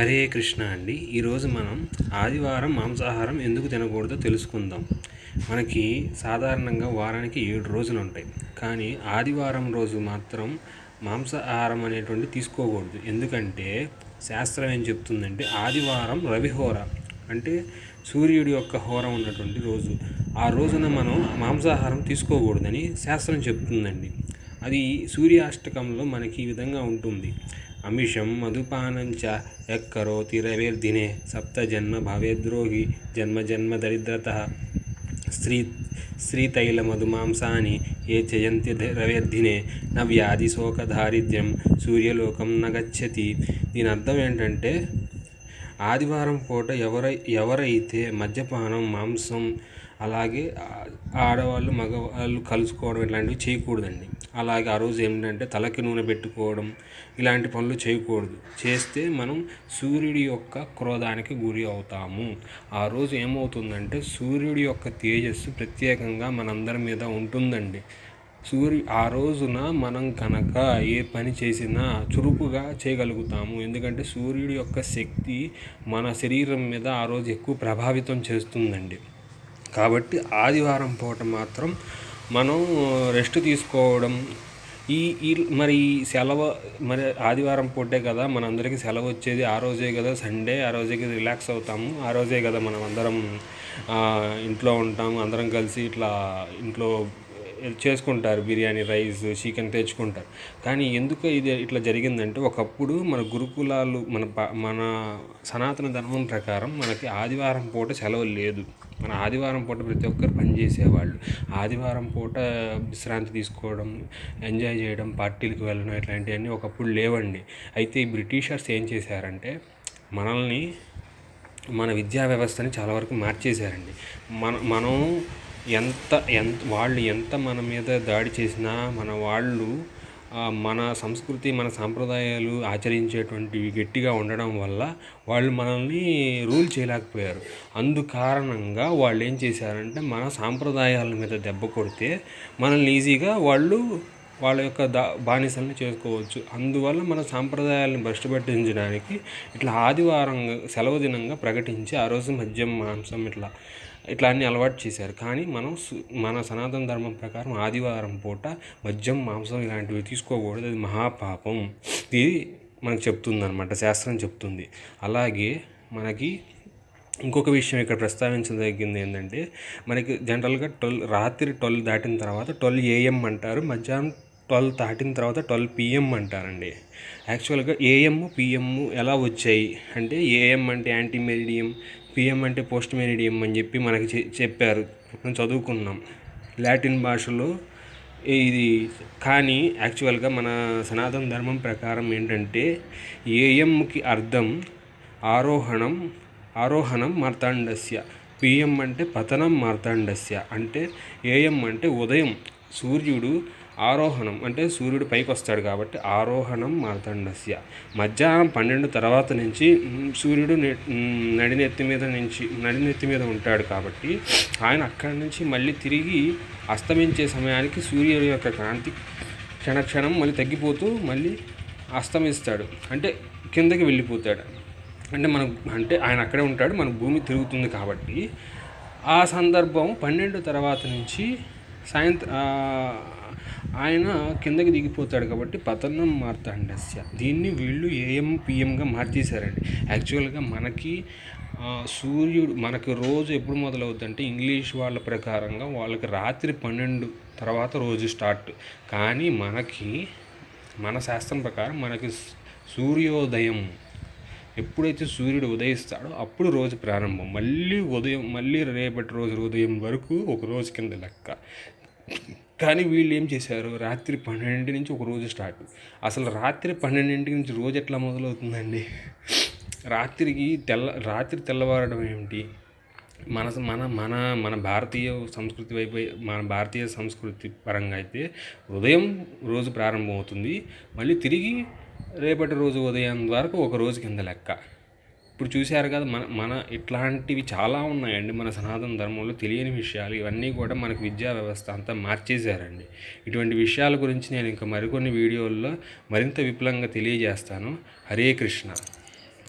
హరే కృష్ణ అండి. ఈరోజు మనం ఆదివారం మాంసాహారం ఎందుకు తినకూడదో తెలుసుకుందాం. మనకి సాధారణంగా వారానికి ఏడు రోజులు ఉంటాయి కానీ ఆదివారం రోజు మాత్రం మాంసాహారం అనేటువంటి తీసుకోకూడదు. ఎందుకంటే శాస్త్రం ఏం చెప్తుందంటే ఆదివారం రవిహోర అంటే సూర్యుడి యొక్క హోర ఉన్నటువంటి రోజు. ఆ రోజున మనం మాంసాహారం తీసుకోకూడదని శాస్త్రం చెప్తుందండి. అది సూర్యాష్టకంలో మనకి ఈ విధంగా ఉంటుంది. అమిషం మధుపానంచ యక్కరోతి రవేర్దినే సప్త జన్మ భవేద్రోగి జన్మ జన్మ దరిద్రత స్త్రీ శ్రీతైల మధుమాంసాని ఏ చయంతి రవేర్దినే న వ్యాధి శోక దారిద్ర్యం సూర్యలోకం నగచ్చతి దీని అర్థం ఏంటంటే ఆదివారం పూట ఎవరై ఎవరైతే మద్యపానం మాంసం అలాగే ఆడవాళ్ళు మగవాళ్ళు కలుసుకోవడం ఇలాంటివి చేయకూడదండి. అలాగే ఆ రోజు ఏంటంటే తలకి నూనె పెట్టుకోవడం ఇలాంటి పనులు చేయకూడదు. చేస్తే మనం సూర్యుడి యొక్క క్రోధానికి గురి అవుతాము. ఆ రోజు ఏమవుతుందంటే సూర్యుడి యొక్క తేజస్సు ప్రత్యేకంగా మనందరి మీద ఉంటుందండి. సూర్యు ఆ రోజున మనం కనుక ఏ పని చేసినా చురుకుగా చేయగలుగుతాము. ఎందుకంటే సూర్యుడి యొక్క శక్తి మన శరీరం మీద ఆ రోజు ఎక్కువ ప్రభావితం చేస్తుందండి. కాబట్టి ఆదివారం పూట మాత్రం మనం రెస్ట్ తీసుకోవడం. ఈ ఈ మరి సెలవు మరి ఆదివారం పూటే కదా మనందరికీ సెలవు వచ్చేది. ఆ రోజే కదా సండే ఆ రోజే కదా రిలాక్స్ అవుతాము. ఆ రోజే కదా మనం అందరం ఇంట్లో ఉంటాము. అందరం కలిసి ఇట్లా ఇంట్లో చేసుకుంటారు. బిర్యానీ రైస్ చికెన్ తెచ్చుకుంటారు. కానీ ఎందుకు ఇది ఇట్లా జరిగిందంటే ఒకప్పుడు మన గురుకులాలు మన మన సనాతన ధర్మం ప్రకారం మనకి ఆదివారం పూట సెలవు లేదు. మన ఆదివారం పూట ప్రతి ఒక్కరు పనిచేసేవాళ్ళు ఆదివారం పూట విశ్రాంతి తీసుకోవడం ఎంజాయ్ చేయడం పార్టీలకు వెళ్ళడం ఇట్లాంటివన్నీ ఒకప్పుడు లేవండి. అయితే ఈ బ్రిటిషర్స్ ఏం చేశారంటే మనల్ని మన విద్యా వ్యవస్థని చాలా వరకు మార్చేశారండి. మన మనం ఎంత ఎంత వాళ్ళు ఎంత మన మీద దాడి చేసినా మన వాళ్ళు మన సంస్కృతి మన సాంప్రదాయాలు ఆచరించేటువంటివి గట్టిగా ఉండడం వల్ల వాళ్ళు మనల్ని రూల్ చేయలేకపోయారు. అందు కారణంగా వాళ్ళు ఏం చేశారంటే మన సాంప్రదాయాల మీద దెబ్బ కొడితే మనల్ని ఈజీగా వాళ్ళు వాళ్ళ యొక్క దా బానిసల్ని చేసుకోవచ్చు. అందువల్ల మన సాంప్రదాయాలను భ్రష్టపెట్టించడానికి ఇట్లా ఆదివారం సెలవు దినంగా ప్రకటించి ఆ రోజు మద్యం మాంసం ఇట్లా ఇట్లా అన్ని అలవాటు చేశారు. కానీ మనం మన సనాతన ధర్మం ప్రకారం ఆదివారం పూట మద్యం మాంసం ఇలాంటివి తీసుకోకూడదు. అది మహాపాపం. ఇది మనకు చెప్తుంది అనమాట శాస్త్రం చెప్తుంది. అలాగే మనకి ఇంకొక విషయం ఇక్కడ ప్రస్తావించదగింది ఏంటంటే మనకి జనరల్గా ట్వెల్వ్ రాత్రి ట్వెల్వ్ దాటిన తర్వాత ట్వెల్వ్ ఏఎం అంటారు. మధ్యాహ్నం ట్వెల్వ్ దాటిన తర్వాత ట్వెల్వ్ పిఎం అంటారండి. యాక్చువల్గా ఏఎం పిఎం ఎలా వచ్చాయి? అంటే ఏఎం అంటే యాంటీ మెరిడియం పిఎం అంటే పోస్ట్ మెరిడియం అని చెప్పి మనకి చెప్పారు. మనం చదువుకున్నాం. లాటిన్ భాషలో ఇది కానీ యాక్చువల్గా మన సనాతన ధర్మం ప్రకారం ఏంటంటే ఏఎంకి అర్థం ఆరోహణం ఆరోహణం మార్తాండస్య. పిఎం అంటే పతనం మార్తాండస్య. అంటే ఏఎం అంటే ఉదయం సూర్యుడు ఆరోహణం అంటే సూర్యుడు పైకి వస్తాడు కాబట్టి ఆరోహణం మార్తండస్య. మధ్యాహ్నం పన్నెండు తర్వాత నుంచి సూర్యుడు నడినెత్తి మీద నుంచి నడినెత్తి మీద ఉంటాడు కాబట్టి ఆయన అక్కడి నుంచి మళ్ళీ తిరిగి అస్తమించే సమయానికి సూర్యుడు యొక్క కాంతి క్షణక్షణం మళ్ళీ తగ్గిపోతూ మళ్ళీ అస్తమిస్తాడు. అంటే కిందకి వెళ్ళిపోతాడు. అంటే మన అంటే ఆయన అక్కడే ఉంటాడు మన భూమి తిరుగుతుంది కాబట్టి ఆ సందర్భం పన్నెండు తర్వాత నుంచి సాయంత్రం ఆయన కిందకి దిగిపోతాడు కాబట్టి పతనం మార్తాండస్య. దీన్ని వీళ్ళు ఏఎం పిఎంగా మార్చేశారండి. యాక్చువల్గా మనకి సూర్యుడు మనకి రోజు ఎప్పుడు మొదలవుతుందంటే ఇంగ్లీష్ వాళ్ళ ప్రకారంగా వాళ్ళకి రాత్రి పన్నెండు తర్వాత రోజు స్టార్ట్. కానీ మనకి మన శాస్త్రం ప్రకారం మనకి సూర్యోదయం ఎప్పుడైతే సూర్యుడు ఉదయిస్తాడో అప్పుడు రోజు ప్రారంభం. మళ్ళీ ఉదయం మళ్ళీ రేపటి రోజు ఉదయం వరకు ఒక రోజు కింద లెక్క. కానీ వీళ్ళు ఏం చేశారు? రాత్రి పన్నెండింటి నుంచి ఒక రోజు స్టార్ట్. అసలు రాత్రి పన్నెండింటి నుంచి రోజు ఎట్లా మొదలవుతుందండి? రాత్రికి తెల్ల రాత్రి తెల్లవారడం ఏమిటి? మన మన మన మన భారతీయ సంస్కృతి వైపు మన భారతీయ సంస్కృతి పరంగా అయితే ఉదయం రోజు ప్రారంభమవుతుంది. మళ్ళీ తిరిగి రేపటి రోజు ఉదయం వరకు ఒక రోజు కింద లెక్క. ఇప్పుడు చూశారు కదా మన మన ఇట్లాంటివి చాలా ఉన్నాయండి. మన సనాతన ధర్మంలో తెలియని విషయాలు ఇవన్నీ కూడా మనకు విద్యా వ్యవస్థ అంతా మార్చేశారండి. ఇటువంటి విషయాల గురించి నేను ఇంకా మరికొన్ని వీడియోల్లో మరింత విపులంగా తెలియజేస్తాను. హరే కృష్ణ.